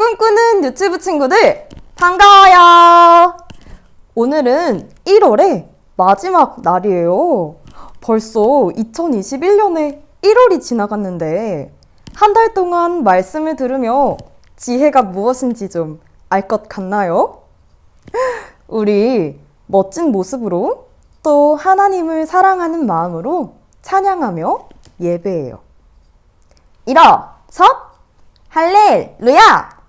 꿈꾸는 유튜브 친구들 반가워요. 오늘은 1월의 마지막 날이에요. 벌써 2021년에 1월이 지나갔는데 한 달 동안 말씀을 들으며 지혜가 무엇인지 좀 알 것 같나요? 우리 멋진 모습으로 또 하나님을 사랑하는 마음으로 찬양하며 예배해요. 일어, 섭, 할렐루야!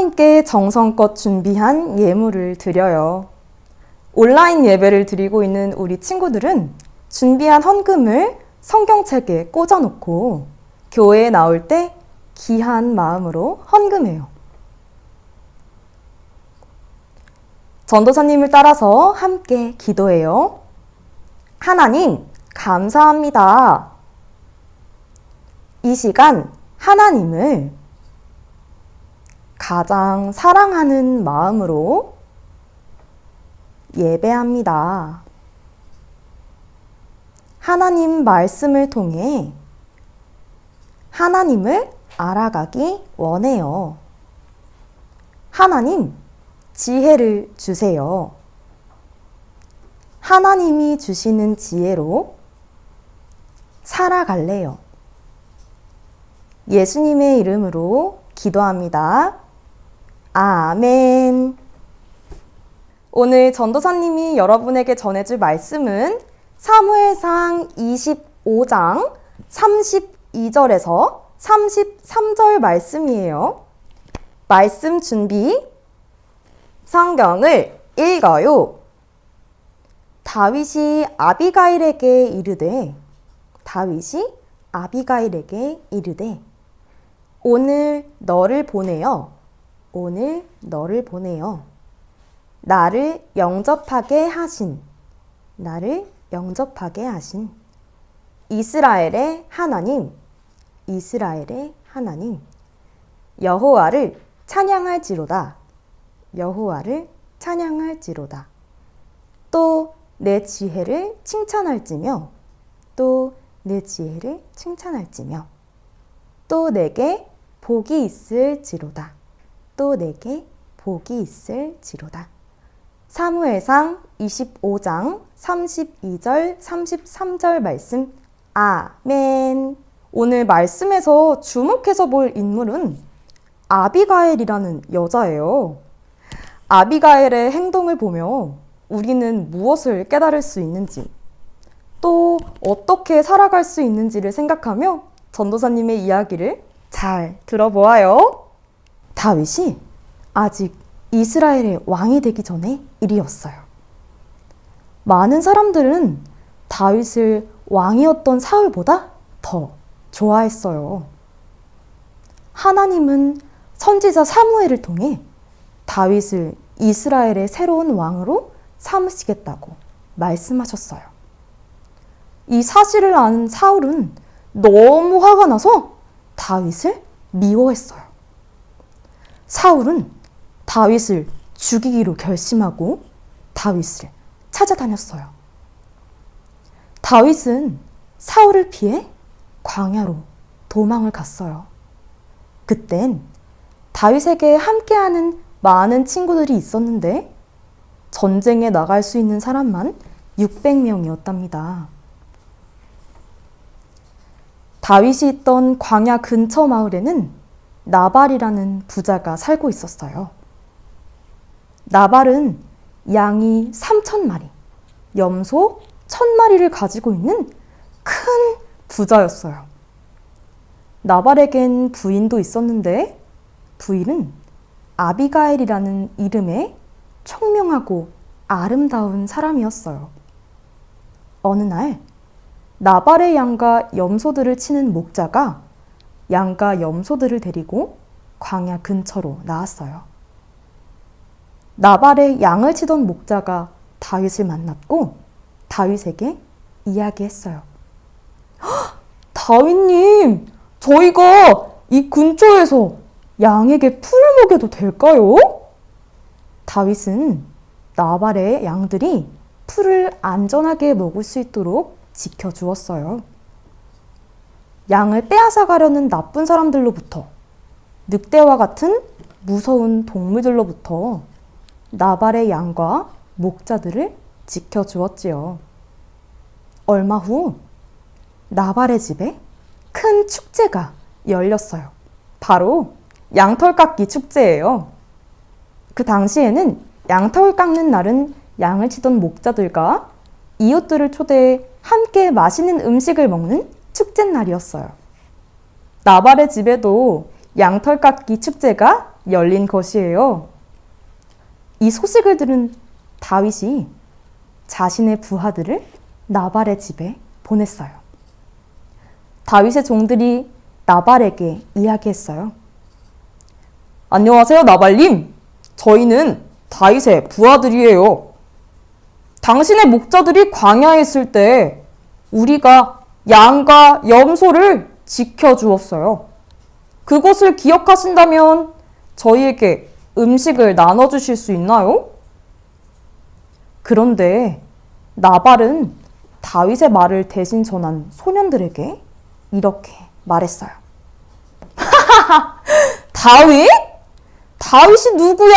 하나님께 정성껏 준비한 예물을 드려요. 온라인 예배를 드리고 있는 우리 친구들은 준비한 헌금을 성경책에 꽂아놓고 교회에 나올 때 귀한 마음으로 헌금해요. 전도사님을 따라서 함께 기도해요. 하나님, 감사합니다. 이 시간 하나님을 가장 사랑하는 마음으로 예배합니다. 하나님 말씀을 통해 하나님을 알아가기 원해요. 하나님, 지혜를 주세요. 하나님이 주시는 지혜로 살아갈래요. 예수님의 이름으로 기도합니다. 아멘. 오늘 전도사님이 여러분에게 전해줄 말씀은 사무엘상 25장 32절에서 33절 말씀이에요. 말씀 준비. 성경을 읽어요. 다윗이 아비가일에게 이르되 다윗이 아비가일에게 이르되 오늘 너를 보내어 오늘 너를 보내어 나를 영접하게 하신 나를 영접하게 하신 이스라엘의 하나님 이스라엘의 하나님 여호와를 찬양할지로다. 여호와를 찬양할지로다. 또 내 지혜를 칭찬할지며 또 내 지혜를 칭찬할지며 또 내게 복이 있을지로다 또 내게 복이 있을지로다 사무엘상 25장 32절 33절 말씀 아멘 오늘 말씀에서 주목해서 볼 인물은 아비가엘이라는 여자예요. 아비가엘의 행동을 보며 우리는 무엇을 깨달을 수 있는지, 또 어떻게 살아갈 수 있는지를 생각하며 전도사님의 이야기를 잘 들어보아요. 다윗이 아직 이스라엘의 왕이 되기 전의 일이었어요. 많은 사람들은 다윗을 왕이었던 사울보다 더 좋아했어요. 하나님은 선지자 사무엘을 통해 다윗을 이스라엘의 새로운 왕으로 삼으시겠다고 말씀하셨어요. 이 사실을 아는 사울은 너무 화가 나서 다윗을 미워했어요. 사울은 다윗을 죽이기로 결심하고 다윗을 찾아다녔어요. 다윗은 사울을 피해 광야로 도망을 갔어요. 그땐 다윗에게 함께하는 많은 친구들이 있었는데 전쟁에 나갈 수 있는 사람만 600명이었답니다. 다윗이 있던 광야 근처 마을에는 나발이라는 부자가 살고 있었어요. 나발은 양이 3천 마리, 염소 1,000마리를 가지고 있는 큰 부자였어요. 나발에겐 부인도 있었는데 부인은 아비가엘이라는 이름의 총명하고 아름다운 사람이었어요. 어느 날 나발의 양과 염소들을 치는 목자가 양과 염소들을 데리고 광야 근처로 나왔어요. 나발의 양을 치던 목자가 다윗을 만났고 다윗에게 이야기했어요. 다윗님, 저희가 이 근처에서 양에게 풀을 먹여도 될까요? 다윗은 나발의 양들이 풀을 안전하게 먹을 수 있도록 지켜주었어요. 양을 빼앗아 가려는 나쁜 사람들로부터 늑대와 같은 무서운 동물들로부터 나발의 양과 목자들을 지켜주었지요. 얼마 후 나발의 집에 큰 축제가 열렸어요. 바로 양털 깎기 축제예요. 그 당시에는 양털 깎는 날은 양을 치던 목자들과 이웃들을 초대해 함께 맛있는 음식을 먹는 축제 날이었어요. 나발의 집에도 양털 깎기 축제가 열린 것이에요. 이 소식을 들은 다윗이 자신의 부하들을 나발의 집에 보냈어요. 다윗의 종들이 나발에게 이야기했어요. 안녕하세요, 나발님. 저희는 다윗의 부하들이에요. 당신의 목자들이 광야에 있을 때 우리가 양과 염소를 지켜주었어요. 그것을 기억하신다면 저희에게 음식을 나눠주실 수 있나요? 그런데 나발은 다윗의 말을 대신 전한 소년들에게 이렇게 말했어요. 다윗? 다윗이 누구야?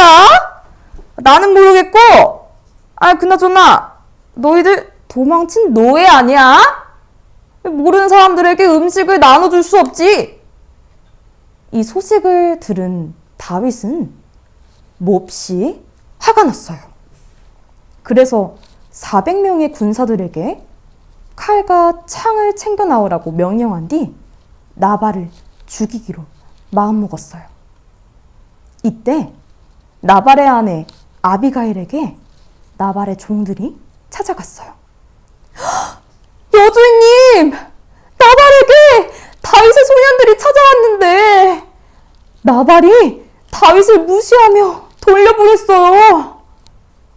나는 모르겠고, 아, 그나저나, 너희들 도망친 노예 아니야? 모르는 사람들에게 음식을 나눠줄 수 없지. 이 소식을 들은 다윗은 몹시 화가 났어요. 그래서 400명의 군사들에게 칼과 창을 챙겨 나오라고 명령한 뒤 나발을 죽이기로 마음먹었어요. 이때 나발의 아내 아비가일에게 나발의 종들이 찾아갔어요. 여주인님! 나발에게 다윗의 소년들이 찾아왔는데 나발이 다윗을 무시하며 돌려보냈어요.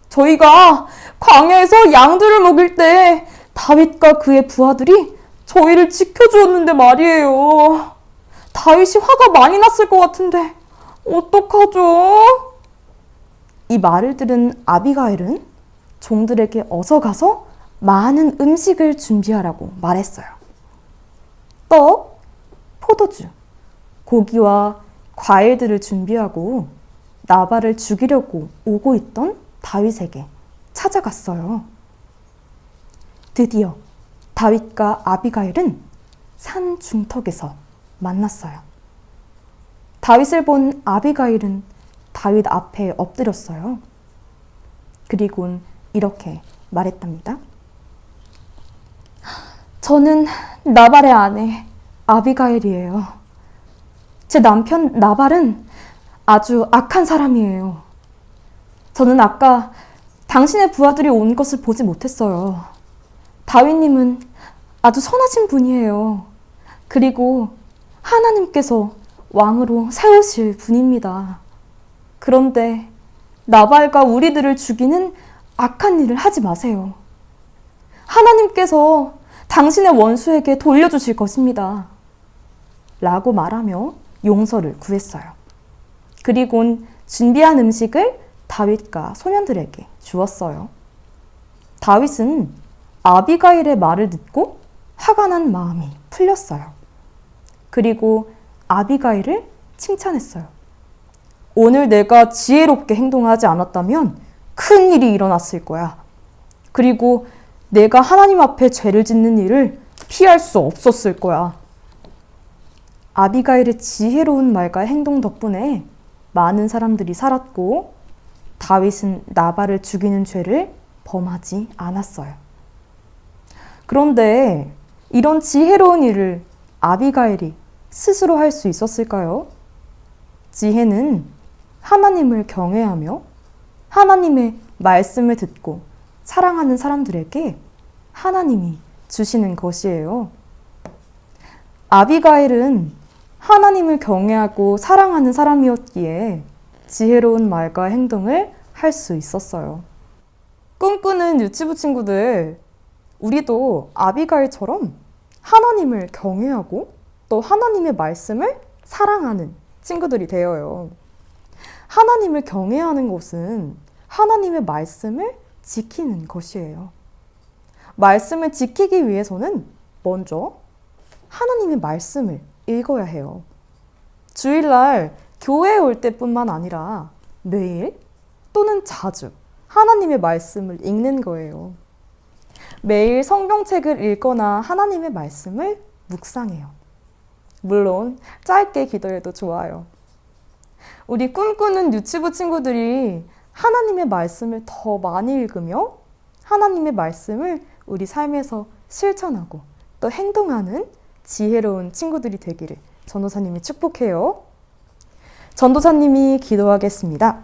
저희가 광야에서 양들을 먹일 때 다윗과 그의 부하들이 저희를 지켜주었는데 말이에요. 다윗이 화가 많이 났을 것 같은데 어떡하죠? 이 말을 들은 아비가일은 종들에게 어서 가서 많은 음식을 준비하라고 말했어요. 떡, 포도주, 고기와 과일들을 준비하고 나발을 죽이려고 오고 있던 다윗에게 찾아갔어요. 드디어 다윗과 아비가일은 산 중턱에서 만났어요. 다윗을 본 아비가일은 다윗 앞에 엎드렸어요. 그리곤 이렇게 말했답니다. 저는 나발의 아내 아비가일이에요. 제 남편 나발은 아주 악한 사람이에요. 저는 아까 당신의 부하들이 온 것을 보지 못했어요. 다윗님은 아주 선하신 분이에요. 그리고 하나님께서 왕으로 세우실 분입니다. 그런데 나발과 우리들을 죽이는 악한 일을 하지 마세요. 하나님께서 당신의 원수에게 돌려주실 것입니다. 라고 말하며 용서를 구했어요. 그리곤 준비한 음식을 다윗과 소년들에게 주었어요. 다윗은 아비가일의 말을 듣고 화가 난 마음이 풀렸어요. 그리고 아비가일을 칭찬했어요. 오늘 내가 지혜롭게 행동하지 않았다면 큰 일이 일어났을 거야. 그리고 내가 하나님 앞에 죄를 짓는 일을 피할 수 없었을 거야. 아비가일의 지혜로운 말과 행동 덕분에 많은 사람들이 살았고 다윗은 나발을 죽이는 죄를 범하지 않았어요. 그런데 이런 지혜로운 일을 아비가일이 스스로 할 수 있었을까요? 지혜는 하나님을 경외하며 하나님의 말씀을 듣고 사랑하는 사람들에게 하나님이 주시는 것이에요. 아비가일은 하나님을 경외하고 사랑하는 사람이었기에 지혜로운 말과 행동을 할 수 있었어요. 꿈꾸는 유치부 친구들, 우리도 아비가일처럼 하나님을 경외하고 또 하나님의 말씀을 사랑하는 친구들이 되어요. 하나님을 경외하는 것은 하나님의 말씀을 지키는 것이에요. 말씀을 지키기 위해서는 먼저 하나님의 말씀을 읽어야 해요. 주일날 교회에 올 때뿐만 아니라 매일 또는 자주 하나님의 말씀을 읽는 거예요. 매일 성경책을 읽거나 하나님의 말씀을 묵상해요. 물론 짧게 기도해도 좋아요. 우리 꿈꾸는 유치부 친구들이 하나님의 말씀을 더 많이 읽으며 하나님의 말씀을 우리 삶에서 실천하고 또 행동하는 지혜로운 친구들이 되기를 전도사님이 축복해요. 전도사님이 기도하겠습니다.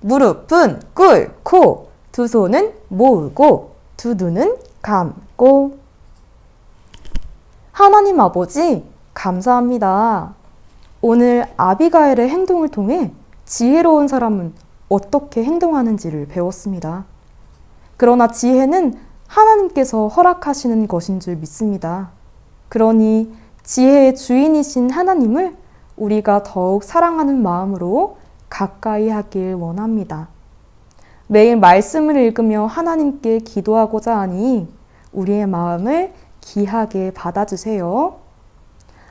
무릎은 꿇고 두 손은 모으고 두 눈은 감고 하나님 아버지 감사합니다. 오늘 아비가엘의 행동을 통해 지혜로운 사람은 어떻게 행동하는지를 배웠습니다. 그러나 지혜는 하나님께서 허락하시는 것인 줄 믿습니다. 그러니 지혜의 주인이신 하나님을 우리가 더욱 사랑하는 마음으로 가까이 하길 원합니다. 매일 말씀을 읽으며 하나님께 기도하고자 하니 우리의 마음을 귀하게 받아주세요.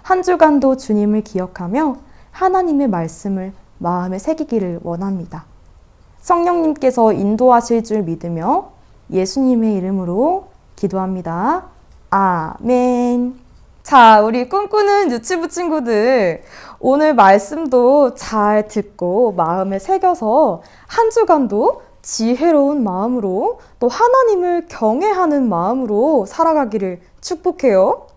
한 주간도 주님을 기억하며 하나님의 말씀을 마음에 새기기를 원합니다. 성령님께서 인도하실 줄 믿으며 예수님의 이름으로 기도합니다. 아멘. 자, 우리 꿈꾸는 유치부 친구들. 오늘 말씀도 잘 듣고 마음에 새겨서 한 주간도 지혜로운 마음으로 또 하나님을 경외하는 마음으로 살아가기를 축복해요.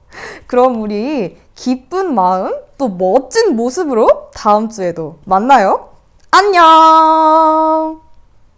그럼 우리 기쁜 마음 또 멋진 모습으로 다음 주에도 만나요. 안녕!